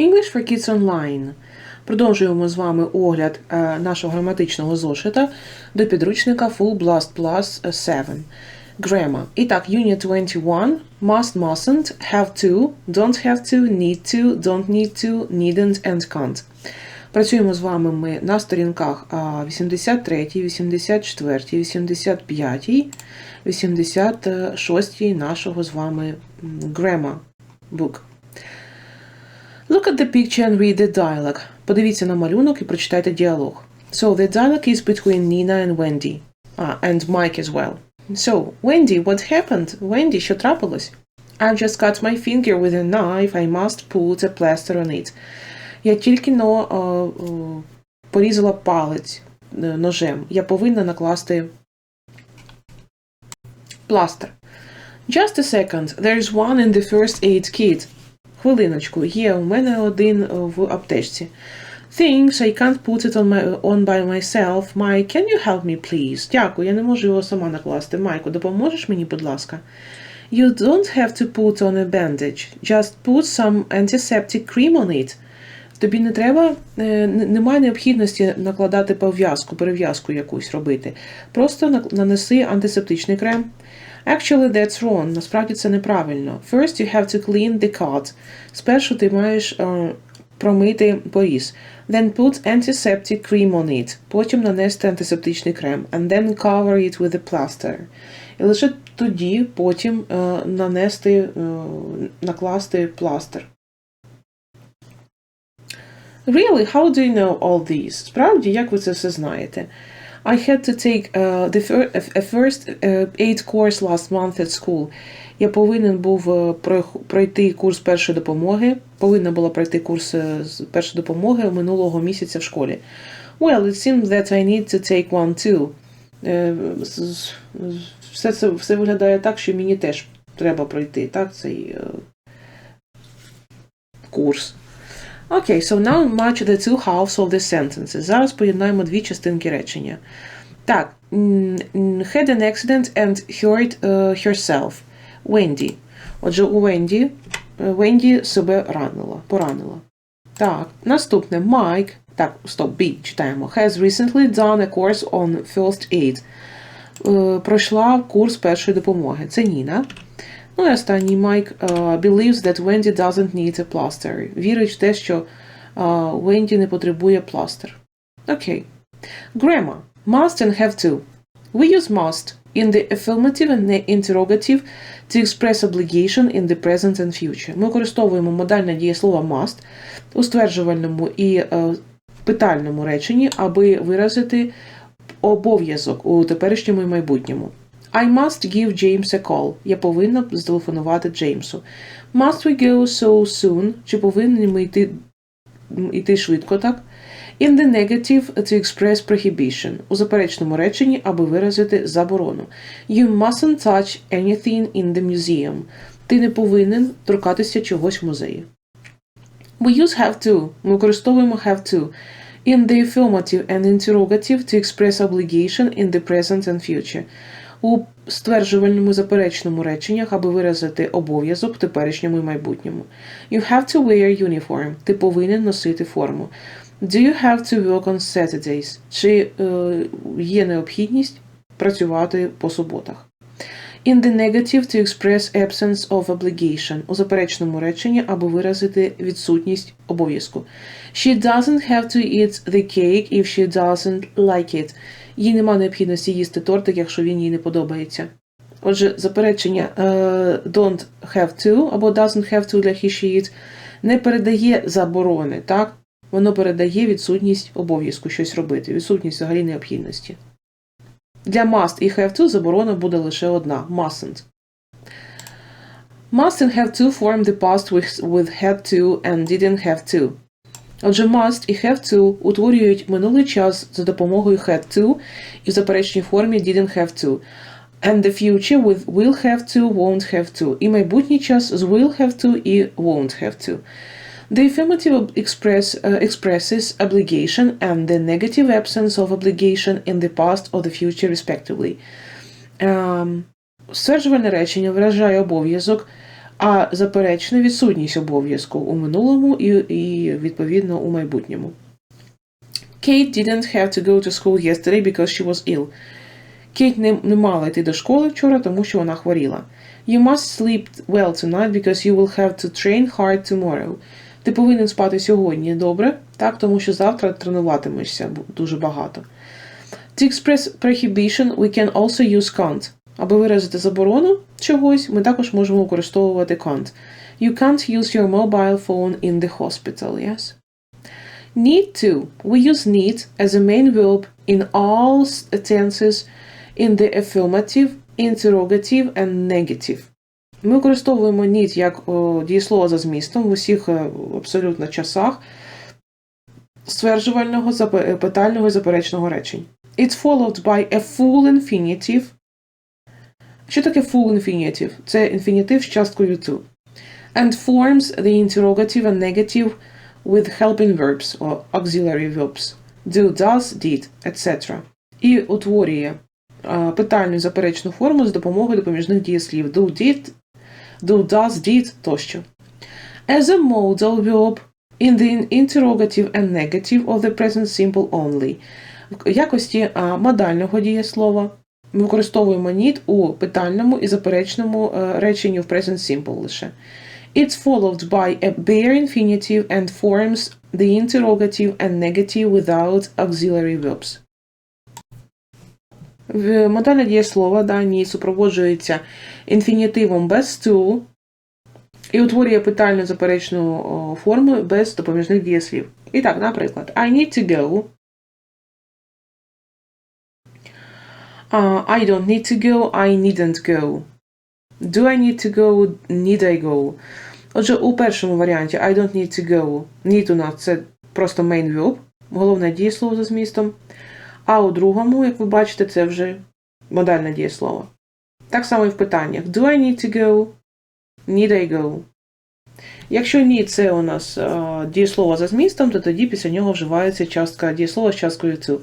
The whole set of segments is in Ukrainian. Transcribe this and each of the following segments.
English for Kids Online. Продовжуємо з вами огляд е, нашого граматичного зошита до підручника Full Blast Plus 7. Grammar. І так, Unit 21. Must, mustn't, have to, don't have to, need to, don't need to, needn't and can't. Працюємо з вами ми на сторінках 83, 84, 85, 86 нашого з вами Grammar Book. Look at the picture and read the dialogue. Подивіться на малюнок і прочитайте діалог. So the dialogue is between Nina and Wendy. Ah, and Mike as well. So, Wendy, what happened? Wendy, що трапилось? I've just cut my finger with a knife. I must put a plaster on it. Я тільки но е, е, порізала палець е, ножем. Я повинна накласти пластир. Just a second. There's one in the first aid kit. Хвилиночку, є у мене один е, в аптечці. Thanks, I can't put it on, my, on by myself. Mike, can you help me, please? Дякую, я не можу його сама накласти. Майку, допоможеш мені, будь ласка? You don't have to put on a bandage. Just put some antiseptic cream on it. Тобі не треба, е, немає необхідності накладати пов'язку, перев'язку якусь робити. Просто нанеси антисептичний крем. Actually, that's wrong. Насправді це неправильно. First, you have to clean the cut. Спершу ти маєш е, промити поріз. Then put antiseptic cream on it. Потім нанести антисептичний крем. And then cover it with a plaster. І лише тоді потім е, нанести, е, накласти пластир. Really, how do you know all these? Справді, як ви це все знаєте? I had to take uh, the fir- a first uh, aid course last month at school. Я повинен був е, пройти курс першої допомоги. Повинна була пройти курс е, першої допомоги минулого місяця в школі. Well, it seems that I need to take one too. Е, Все це все виглядає так, що мені теж треба пройти, так, цей курс. Окей, so now match the two halves of the sentences. Зараз поєднаємо дві частинки речення. Так, had an accident and hurt uh, herself. Wendy. Отже, у Венді, Венді себе ранила, поранила. Так, наступне Mike. Так, стоп, B, читаємо. Has recently done a course on first aid. Е, Пройшла курс першої допомоги. Це Ніна. Ну і останній Майк е, believes that Wendy doesn't need a plaster. Вірить в те, що е, Венді не потребує пластир. Окей. Grammar. Must and have to. We use must in the affirmative and the interrogative to express obligation in the present and future. Ми використовуємо модальне дієслово must у стверджувальному і е, питальному реченні, аби виразити обов'язок у теперішньому і майбутньому. I must give James a call. Я повинна зателефонувати Джеймсу. Must we go so soon? Чи повинні ми йти, йти швидко, так? In the negative to express prohibition. У заперечному реченні, аби виразити заборону. You mustn't touch anything in the museum. Ти не повинен торкатися чогось в музеї. We use have to. Ми використовуємо have to. In the affirmative and interrogative to express obligation in the present and future. У стверджувальному заперечному реченнях, аби виразити обов'язок в теперішньому і майбутньому. You have to wear uniform. Ти повинен носити форму. Do you have to work on Saturdays? Чи е, є необхідність працювати по суботах? In the negative to express absence of obligation. У заперечному реченні, аби виразити відсутність обов'язку. She doesn't have to eat the cake if she doesn't like it. Їй нема необхідності їсти тортик, якщо він їй не подобається. Отже, заперечення е, don't have to або doesn't have to для he, she, it не передає заборони, так? Воно передає відсутність обов'язку щось робити, відсутність взагалі необхідності. Для must і have to заборона буде лише одна mustn't. Must and have to form the past with had to and didn't have to. Отже, must і have to утворюють минулий час за допомогою had to і в заперечній формі didn't have to. And the future with will have to, won't have to. І майбутній час з will have to і won't have to. The affirmative express, uh, expresses obligation and the negative absence of obligation in the past or the future respectively. Ем, стверджувальне речення виражає обов'язок а заперечне відсутність обов'язку у минулому і, і відповідно у майбутньому. Kate didn't have to go to school yesterday because she was ill. Кейт не, не мала йти до школи вчора, тому що вона хворіла. You must sleep well tonight because you will have to train hard tomorrow. Ти повинен спати сьогодні добре, так, тому що завтра тренуватимешся дуже багато. To express prohibition, we can also use can't. Аби виразити заборону чогось, ми також можемо використовувати can't. You can't use your mobile phone in the hospital, yes? Need to. We use need as a main verb in all tenses in the affirmative, interrogative and negative. Ми використовуємо need як о, дієслово за змістом в усіх е, абсолютно часах стверджувального, запе- питального і заперечного речень. It's followed by a full infinitive. Що таке full infinitive? Це інфінітив з часткою to. And forms the interrogative and negative with helping verbs or auxiliary verbs. Do, does, did, etc. І утворює е, питальну заперечну форму з допомогою допоміжних дієслів do, did, do, does, did тощо. As a modal verb in the interrogative and negative of the present simple only. В якості модального дієслова ми використовуємо need у питальному і заперечному е, реченні в present simple лише. It's followed by a bare infinitive and forms the interrogative and negative without auxiliary verbs. Модальне дієслово дані супроводжується інфінітивом без to і утворює питально заперечну форму без допоміжних дієслів. І так, наприклад, I need to go. Uh, I don't need to go, I needn't go. Do I need to go, need I go. Отже, у першому варіанті I don't need to go. Need у нас це просто main verb, головне дієслово за змістом. А у другому, як ви бачите, це вже модальне дієслово. Так само і в питаннях. Do I need to go? Need I go? Якщо need це у нас е, дієслово за змістом, то тоді після нього вживається частка дієслова з часткою to.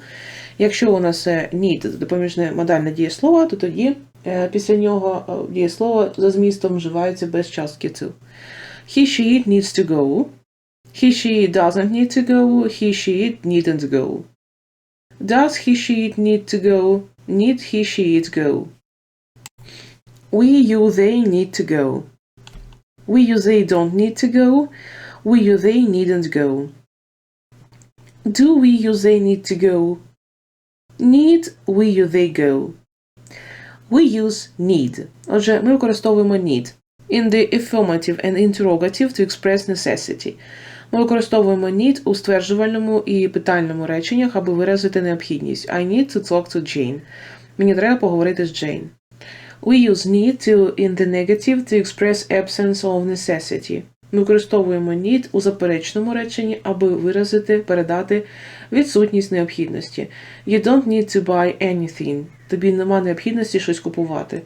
Якщо у нас е, need допоміжне модальне дієслово, то тоді е, після нього е, дієслово за змістом вживається без частки to. He, she, needs to go. He, she, doesn't need to go. He, she, needn't go. Does he, she, need to go? Need he, she, go? We, you, they need to go. We, you, they don't need to go. We, you, they needn't go. Do we, you, they need to go? Need, we, you, they go. We use need. Отже, ми використовуємо need. In the affirmative and interrogative to express necessity. Ми використовуємо need у стверджувальному і питальному реченнях, аби виразити необхідність. I need to talk to Jane. Мені треба поговорити з Джейн. We use need to in the negative to express absence of necessity. Ми використовуємо need у заперечному реченні, аби виразити, передати відсутність необхідності. You don't need to buy anything. Тобі нема необхідності щось купувати.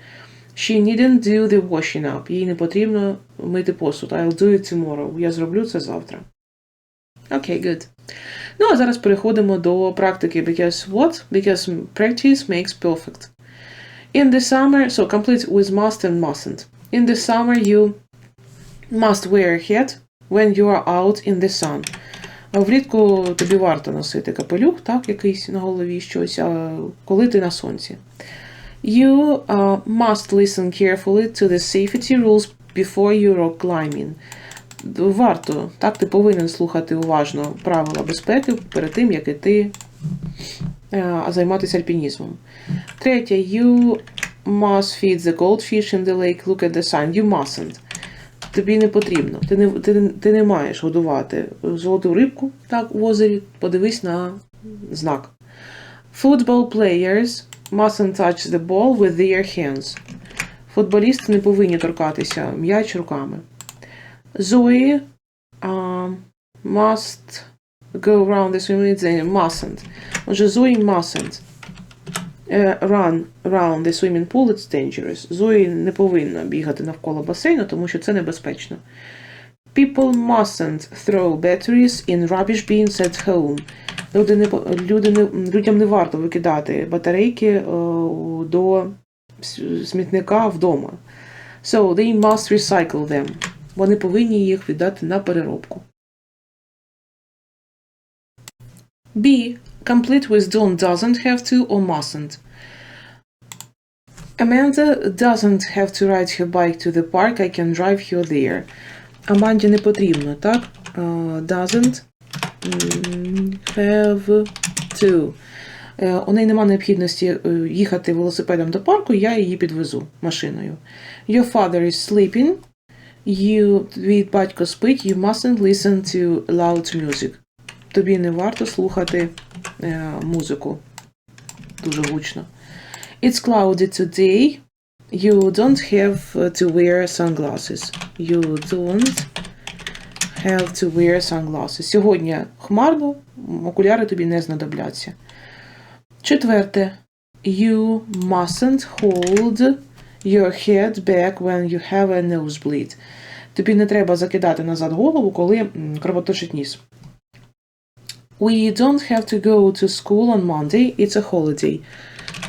She needn't do the washing up. Їй не потрібно мити посуд. I'll do it tomorrow. Я зроблю це завтра. Окей, okay, good. Ну, а зараз переходимо до практики. Because what? Because practice makes perfect. In the summer, so complete with must and mustn't. In the summer, you must wear a hat when you are out in the sun. Влітку тобі варто носити капелюх, так, якийсь на голові щось, коли ти на сонці. You uh, must listen carefully to the safety rules before you rock climbing. Варто, так, ти повинен слухати уважно правила безпеки перед тим, як іти е, займатися альпінізмом. Третє, you must feed the goldfish in the lake, look at the sun. You mustn't. Тобі не потрібно. Ти не, ти, ти не маєш годувати золоту рибку так, в озері. Подивись на знак. Football players mustn't touch the ball with their hands. Футболісти не повинні торкатися м'яч руками. Zoe um, must go around the swimming. Mustn't. Отже, Zoe mustn't uh, run around the swimming pool. It's dangerous. Зої не повинна бігати навколо басейну, тому що це небезпечно. People mustn't throw batteries in rubbish bins at home. Люди не, люди не, людям не варто викидати батарейки е, до смітника вдома. So they must recycle them. Вони повинні їх віддати на переробку. B. Complete with don't doesn't have to or mustn't. Amanda doesn't have to ride her bike to the park. I can drive her there. Аманді не потрібно, так? Uh, doesn't м, have to. Е, У неї немає необхідності е, їхати велосипедом до парку, я її підвезу машиною. Your father is sleeping. You, твій батько спить, you mustn't listen to loud music. Тобі не варто слухати е, музику дуже гучно. It's cloudy today. You don't have to wear sunglasses. You don't have to wear sunglasses. Сьогодні хмарно, окуляри тобі не знадобляться. Четверте. You mustn't hold your head back when you have a nosebleed. Тобі не треба закидати назад голову, коли кровоточить ніс. We don't have to go to school on Monday. It's a holiday.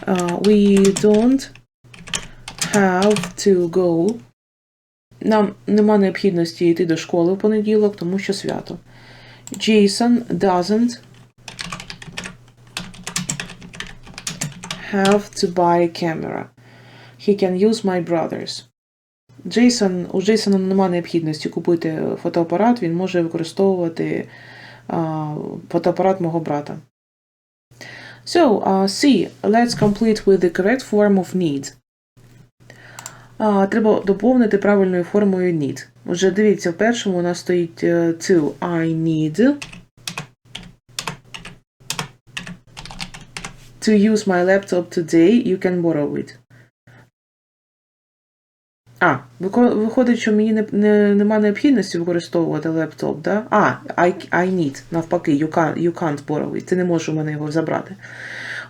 Uh, we don't have to go. Нам нема необхідності йти до школи в понеділок, тому що свято. Jason doesn't have to buy a camera. He can use my brother's. Джейсон, у Джейсона нема необхідності купити фотоапарат, він може використовувати фотоапарат мого брата. So, uh, C. Let's complete with the correct form of need. А, треба доповнити правильною формою need. Отже, дивіться, в першому у нас стоїть е, to I need to use my laptop today, you can borrow it. А, виходить, що мені не, не, нема необхідності використовувати лептоп, да? А, I, I need, навпаки, you can't, you can't borrow it. Ти не можеш у мене його забрати.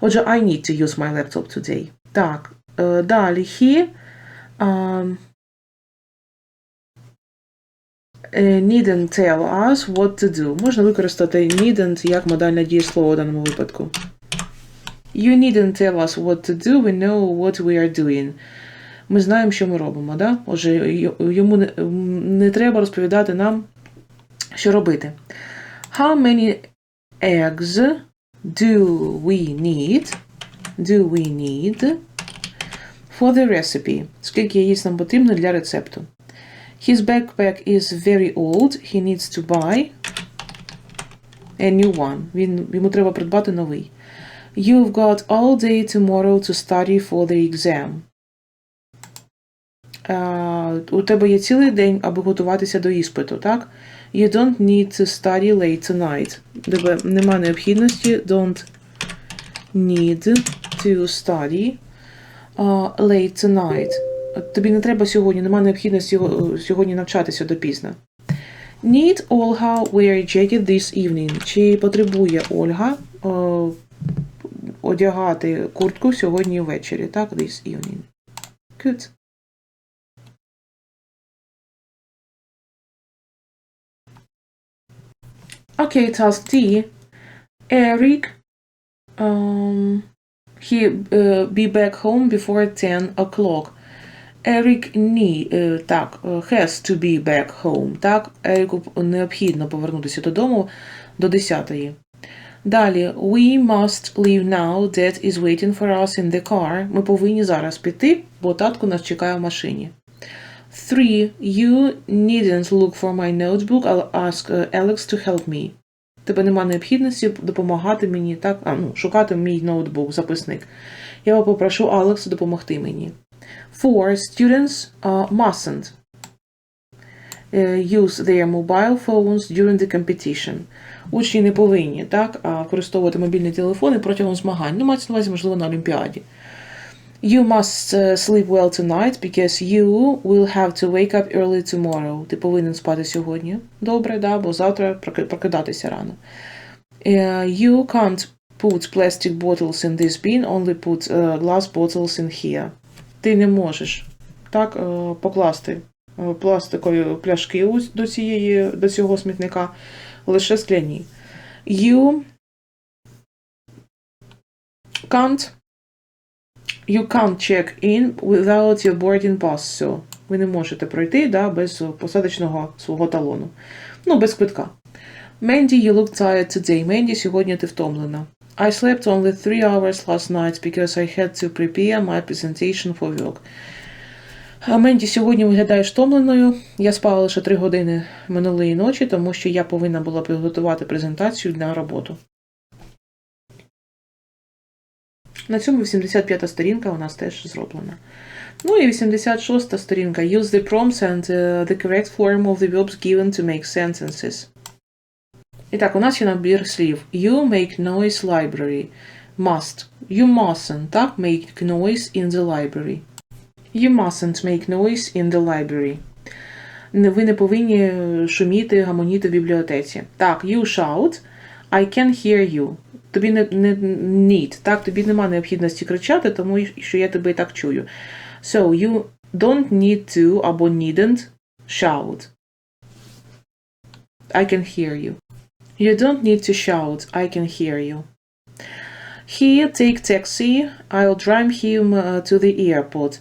Отже, I need to use my laptop today. Так, е, далі he um, needn't tell us what to do. Можна використати needn't як модальне дієслово в даному випадку. You needn't tell us what to do, we know what we are doing. Ми знаємо, що ми робимо, да? Отже, йому не, не треба розповідати нам, що робити. How many eggs do we need? Do we need for the recipe? Скільки яєць нам потрібно для рецепту? His backpack is very old. He needs to buy a new one. Він, йому треба придбати новий. You've got all day tomorrow to study for the exam. А, у тебе є цілий день, аби готуватися до іспиту, так? You don't need to study late tonight. Тебе нема необхідності. Don't need to study uh, late tonight. Тобі не треба сьогодні, нема необхідності е, сьогодні навчатися допізно. Need Olga wear jacket this evening? Чи потребує Ольга е, одягати куртку сьогодні ввечері, так? This evening. Good. Okay, task D. Eric, um, he uh, be back home before 10 o'clock. Eric ні, е, так, е, has to be back home. Так, Еріку необхідно повернутися додому до 10-ї. Далі, we must leave now. Dad is waiting for us in the car. Ми повинні зараз піти, бо татко нас чекає в машині. Three, you needn't look for my notebook. I'll ask uh, Alex to help me. Тебе нема необхідності допомагати мені, так? А, ну, шукати мій ноутбук, записник. Я попрошу Алекса допомогти мені. Four, students uh, mustn't use their mobile phones during the competition. Учні не повинні так, використовувати мобільні телефони протягом змагань. Ну, мається на увазі, можливо, на Олімпіаді. You must uh, sleep well tonight because you will have to wake up early tomorrow. Ти повинен спати сьогодні. Добре, да, бо завтра прокидатися рано. Uh, you can't put plastic bottles in this bin, only put uh, glass bottles in here. Ти не можеш так е, покласти е, пластикові пляшки до цієї до цього смітника, лише скляні. You can't You can't check in without your boarding pass, so Ви не можете пройти да, без посадочного свого талону. Ну, без квитка. Менді, you look tired today. Менді, сьогодні ти втомлена. I slept only three hours last night because I had to prepare my presentation for work. Менді сьогодні виглядаєш втомленою. Я спала лише 3 години минулої ночі, тому що я повинна була підготувати презентацію на роботу. На цьому 85-та сторінка у нас теж зроблена. Ну і 86-та сторінка. Use the prompts and uh, the correct form of the verbs given to make sentences. І так, у нас є набір слів. You make noise library. Must. You mustn't, так? Make noise in the library. You mustn't make noise in the library. Ви не повинні шуміти, гамоніти в бібліотеці. Так, you shout. I can hear you. Тобі не, не need, так? Тобі нема необхідності кричати, тому що я тебе і так чую. So, you don't need to або needn't shout. I can hear you. You don't need to shout. I can hear you. He take taxi. I'll drive him uh, to the airport.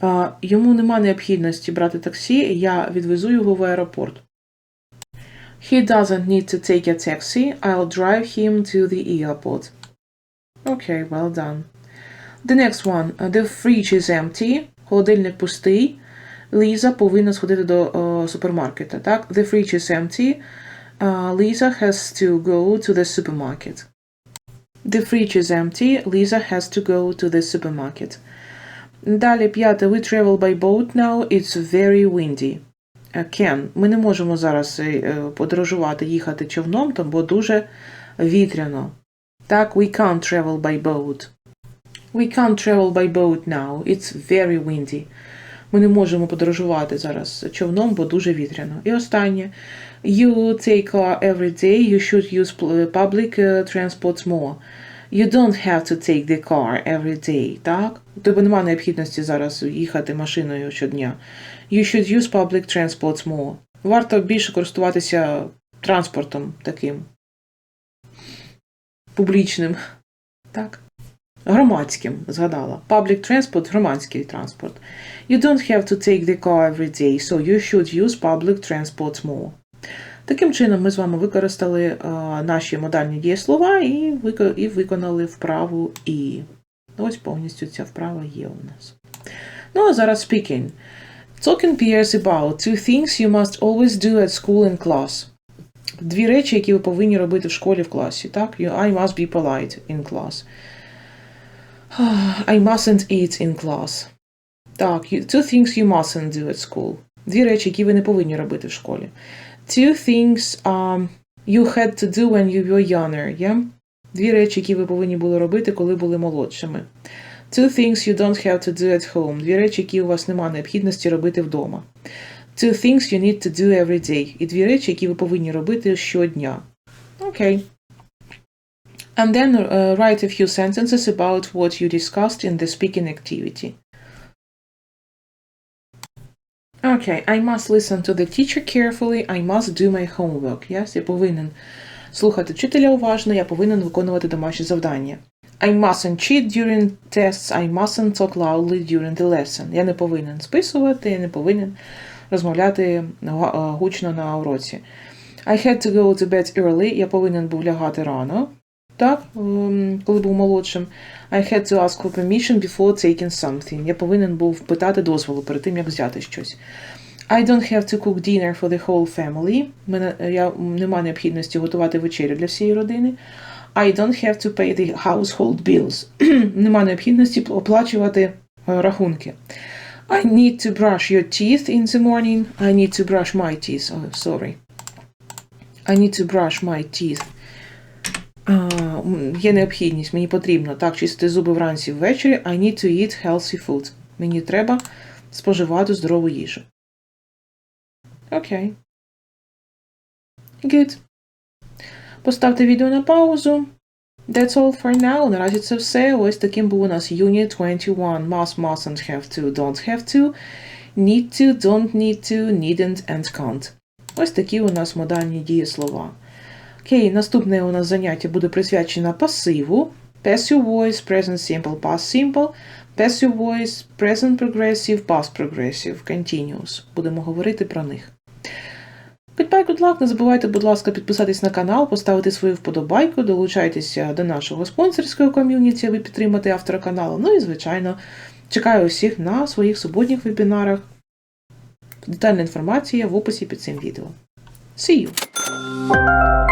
Uh, йому нема необхідності брати таксі, я відвезу його в аеропорт. He doesn't need to take a taxi. I'll drive him to the airport. Okay, well done. The next one. Uh, The fridge is empty. Холодильник пустий. Ліза повинна сходити до е, супермаркета. Так? The fridge is empty. Uh, Lisa has to go to the supermarket. The fridge is empty. Lisa has to go to the supermarket. Далі п'яте. We travel by boat now. It's very windy. Е, Can. Ми не можемо зараз е, е, подорожувати, їхати човном, там, бо дуже вітряно. Так, we can't travel by boat. We can't travel by boat now. It's very windy. Ми не можемо подорожувати зараз човном, бо дуже вітряно. І останнє. You take car every day. You should use public uh, transport more. You don't have to take the car every day, так? Тебе немає необхідності зараз їхати машиною щодня. You should use public transport more. Варто більше користуватися транспортом таким публічним. Так? Громадським, згадала. Public transport – громадський транспорт. You don't have to take the car every day, so you should use public transport more. Таким чином, ми з вами використали е, наші модальні дієслова і, вико- і виконали вправу і. Ось повністю ця вправа є у нас. Ну, а зараз speaking. Talking pairs about two things you must always do at school and class. Дві речі, які ви повинні робити в школі в класі. Так? I must be polite in class. I mustn't eat in class. Так, two things you mustn't do at school. Дві речі, які ви не повинні робити в школі. Two things um, you had to do when you were younger. Yeah? Дві речі, які ви повинні були робити, коли були молодшими. Two things you don't have to do at home. Дві речі, які у вас немає необхідності робити вдома. Two things you need to do every day. І дві речі, які ви повинні робити щодня. Окей. And then uh, write a few sentences about what you discussed in the speaking activity. Okay, I must listen to the teacher carefully. I must do my homework. Yes, я повинен слухати вчителя уважно, я повинен виконувати домашні завдання. I mustn't cheat during tests. I mustn't talk loudly during the lesson. Я не повинен списувати, я не повинен розмовляти е, гучно на уроці. I had to go to bed early. Я повинен був лягати рано. Так, ем, коли був молодшим. I had to ask for permission before taking something. Я повинен був питати дозволу перед тим, як взяти щось. I don't have to cook dinner for the whole family. Мене, я нема необхідності готувати вечерю для всієї родини. I don't have to pay the household bills. нема необхідності оплачувати е, рахунки. I need to brush your teeth in the morning. I need to brush my teeth. Oh, sorry. I need to brush my teeth. Є необхідність, мені потрібно так чистити зуби вранці ввечері. I need to eat healthy food. Мені треба споживати здорову їжу. Окей. Good. Поставте відео на паузу. That's all for now. Наразі це все. Ось таким був у нас Unit 21. Must, mustn't, have to, don't have to. Need to, don't need to, needn't and can't. Ось такі у нас модальні дієслова. Окей, наступне у нас заняття буде присвячено пасиву. Passive voice, present simple, past simple. Passive voice, present progressive, past progressive, continuous. Будемо говорити про них. Goodbye, good luck. Не забувайте, будь ласка, підписатись на канал, поставити свою вподобайку, долучайтеся до нашого спонсорського ком'юніті, аби підтримати автора каналу. Ну і, звичайно, чекаю усіх на своїх суботніх вебінарах. Детальна інформація в описі під цим відео. See you!